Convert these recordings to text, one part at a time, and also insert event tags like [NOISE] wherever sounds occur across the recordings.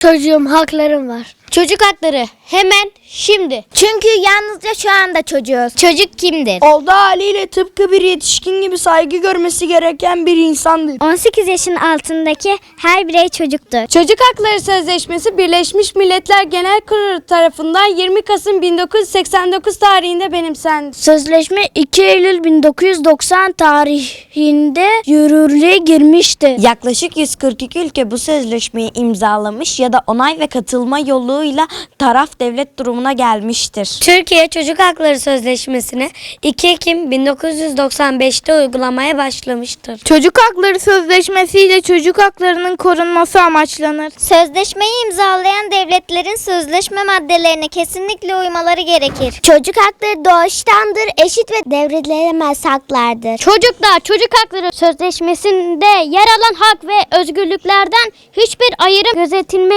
Çocuğum haklarım var. Çocuk hakları hemen şimdi. Çünkü yalnızca şu anda çocuğuz. Çocuk kimdir? Olduğu haliyle tıpkı bir yetişkin gibi saygı görmesi gereken bir insandır. 18 yaşın altındaki her birey çocuktur. Çocuk Hakları Sözleşmesi Birleşmiş Milletler Genel Kurulu tarafından 20 Kasım 1989 tarihinde benimsendi. Sözleşme 2 Eylül 1990 tarihinde yürürlüğe girmişti. Yaklaşık 142 ülke bu sözleşmeyi imzalamış ya da onay ve katılma yoluyla taraf devlet durumuna gelmiştir. Türkiye Çocuk Hakları Sözleşmesi'ni 2 Ekim 1995'te uygulamaya başlamıştır. Çocuk Hakları Sözleşmesi ile çocuk haklarının korunması amaçlanır. Sözleşmeyi imzalayan devletlerin sözleşme maddelerine kesinlikle uymaları gerekir. Çocuk hakları doğuştandır, eşit ve devrilemez haklardır. Çocuklar Çocuk Hakları Sözleşmesi'nde yer alan hak ve özgürlüklerden hiçbir ayrım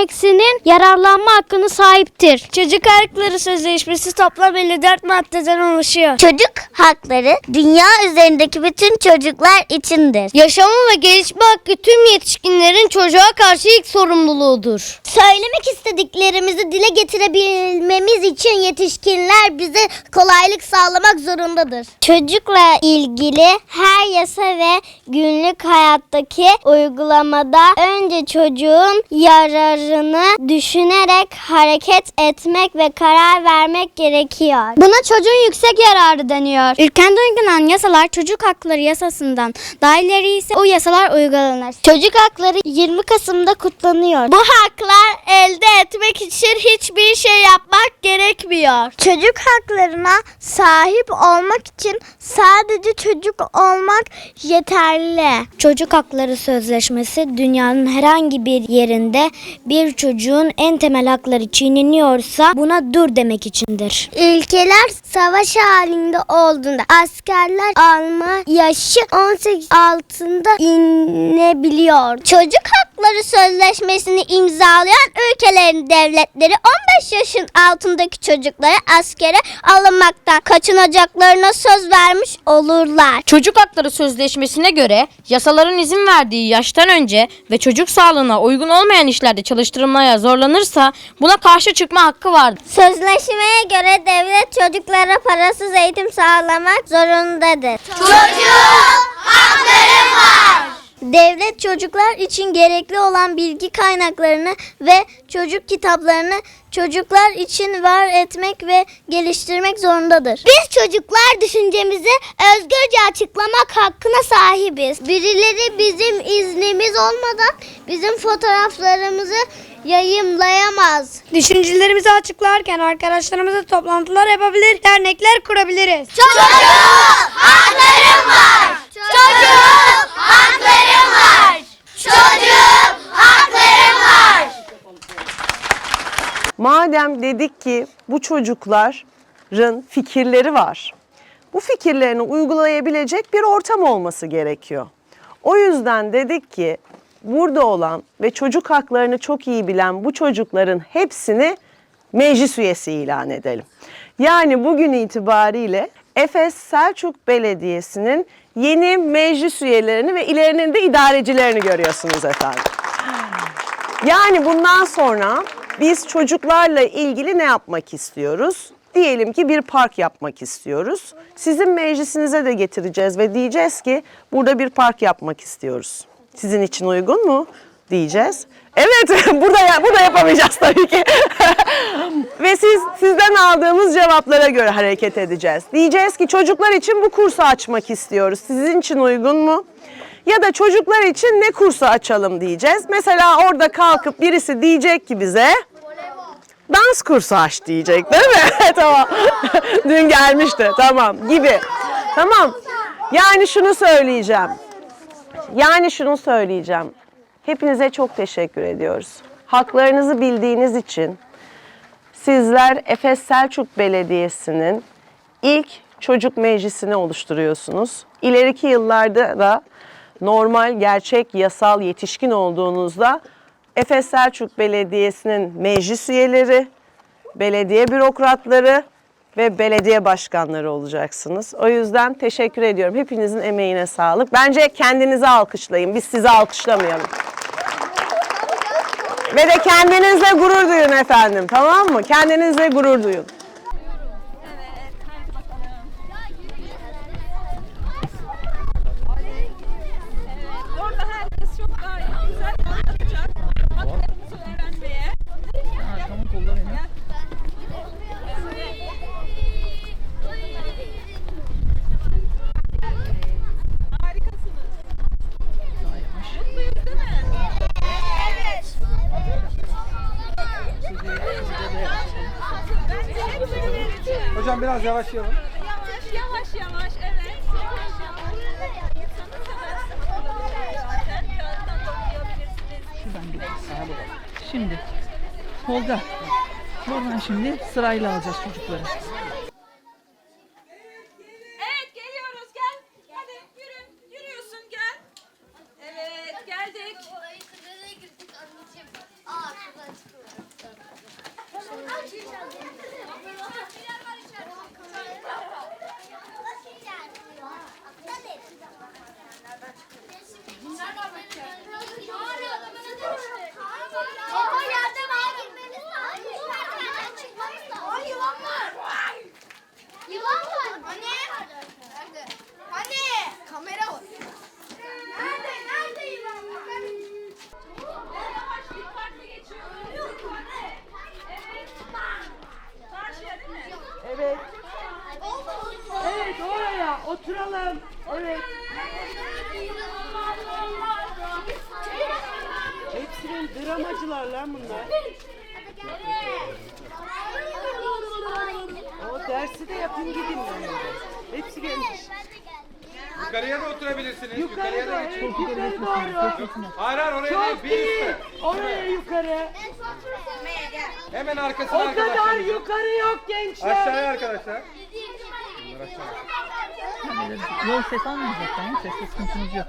gözetilmeksinin yararlanma hakkını sahiptir. Çocuk Hakları Sözleşmesi toplam 54 maddeden oluşuyor. Çocuk hakları dünya üzerindeki bütün çocuklar içindir. Yaşama ve gelişme hakkı tüm yetişkinlerin çocuğa karşı ilk sorumluluğudur. Söylemek istediklerimizi dile getirebilmemiz için yetişkinler bize kolaylık sağlamak zorundadır. Çocukla ilgili her yasa ve günlük hayattaki uygulamada önce çocuğun yararını düşünerek hareket etmek ve karar vermek gerekiyor. Buna çocuğun yüksek yararı deniyor. Ülkende uygulanan yasalar çocuk hakları yasasından, daha ileri ise o yasalar uygulanır. Çocuk hakları 20 Kasım'da kutlanıyor. Bu haklar elde etmek için hiçbir şey yapmak gerekmiyor. Çocuk haklarına sahip olmak için sadece çocuk olmak yeterli. Çocuk Hakları Sözleşmesi dünyanın herhangi bir yerinde bir çocuğun en temel hakları çiğneniyorsa buna dur demek içindir. Ülkeler savaş halinde olduğunda askerler alma yaşı 18 altında inebiliyor. Çocuk hakları sözleşmesini imzalayan ülkelerin devletleri 15 yaşın altındaki çocukları askere alınmaktan kaçınacaklarına söz vermiş olurlar. Çocuk Hakları Sözleşmesi'ne göre yasaların izin verdiği yaştan önce ve çocuk sağlığına uygun olmayan işlerde çalıştırılmaya zorlanırsa buna karşı çıkma hakkı vardır. Sözleşmeye göre devlet çocuklara parasız eğitim sağlamak zorundadır. Devlet çocuklar için gerekli olan bilgi kaynaklarını ve çocuk kitaplarını çocuklar için var etmek ve geliştirmek zorundadır. Biz çocuklar düşüncemizi özgürce açıklamak hakkına sahibiz. Birileri bizim iznimiz olmadan bizim fotoğraflarımızı yayımlayamaz. Düşüncelerimizi açıklarken arkadaşlarımızla toplantılar yapabilir, dernekler kurabiliriz. Madem dedik ki bu çocukların fikirleri var. Bu fikirlerini uygulayabilecek bir ortam olması gerekiyor. O yüzden dedik ki burada olan ve çocuk haklarını çok iyi bilen bu çocukların hepsini meclis üyesi ilan edelim. Yani bugün itibariyle Efes Selçuk Belediyesi'nin yeni meclis üyelerini ve ilerinin de idarecilerini görüyorsunuz efendim. Yani bundan sonra biz çocuklarla ilgili ne yapmak istiyoruz? Diyelim ki bir park yapmak istiyoruz. Sizin meclisinize de getireceğiz ve diyeceğiz ki burada bir park yapmak istiyoruz. Sizin için uygun mu? Diyeceğiz. Evet, [LAUGHS] burada burada yapamayacağız tabii ki. [LAUGHS] ve siz sizden aldığımız cevaplara göre hareket edeceğiz. Diyeceğiz ki çocuklar için bu kursu açmak istiyoruz. Sizin için uygun mu? Ya da çocuklar için ne kursu açalım diyeceğiz. Mesela orada kalkıp birisi diyecek ki bize dans kursu aç diyecek değil mi? [LAUGHS] tamam. [LAUGHS] Dün gelmişti. Tamam gibi. Tamam. Yani şunu söyleyeceğim. Yani şunu söyleyeceğim. Hepinize çok teşekkür ediyoruz. Haklarınızı bildiğiniz için sizler Efes Selçuk Belediyesi'nin ilk çocuk meclisini oluşturuyorsunuz. İleriki yıllarda da normal, gerçek, yasal yetişkin olduğunuzda Efes Selçuk Belediyesi'nin meclis üyeleri, belediye bürokratları ve belediye başkanları olacaksınız. O yüzden teşekkür ediyorum. Hepinizin emeğine sağlık. Bence kendinizi alkışlayın. Biz sizi alkışlamayalım. Ve de kendinizle gurur duyun efendim. Tamam mı? Kendinizle gurur duyun. Biraz yavaşlayalım. Yavaş yavaş yavaş evet. Yavaş yavaş. Zaten kağıttan da okuyabilirsiniz. Şimdi Tolga. Buradan şimdi sırayla alacağız çocukları. Oturalım. Evet. Hepsinin dramacılar lan bunlar. O dersi de yapın gidin. Hepsi gelmiş. Yukarıya da oturabilirsiniz. Yukarı Yukarıya da geçin. yukarı doğru. Hayır hayır oraya Çok değil. Bir. Oraya yukarı. Hemen arkasına O kadar arkadaşlar. yukarı yok gençler. Aşağıya arkadaşlar. Yol ses almayacak yani sesle sıkıntımız yok.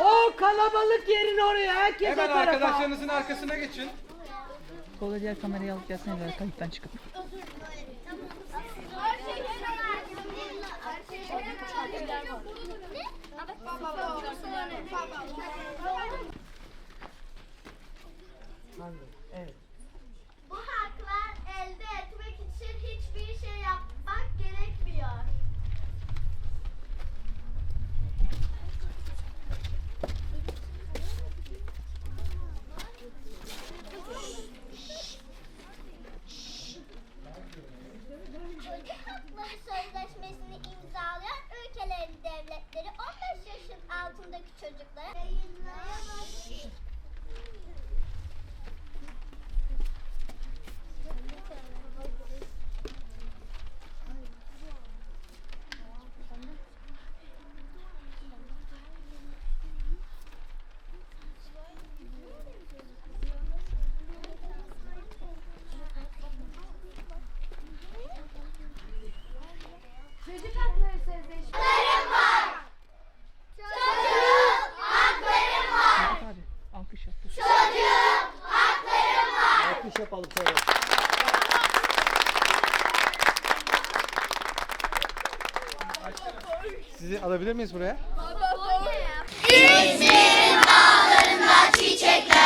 O kalabalık yerin oraya. Herkes Hemen o tarafa. arkadaşlarınızın arkasına geçin. Tolga diğer kamerayı alıp gelsene biraz kayıttan çıkıp. Bu Sizi alabilir miyiz buraya? Bizim bağlarında çiçekler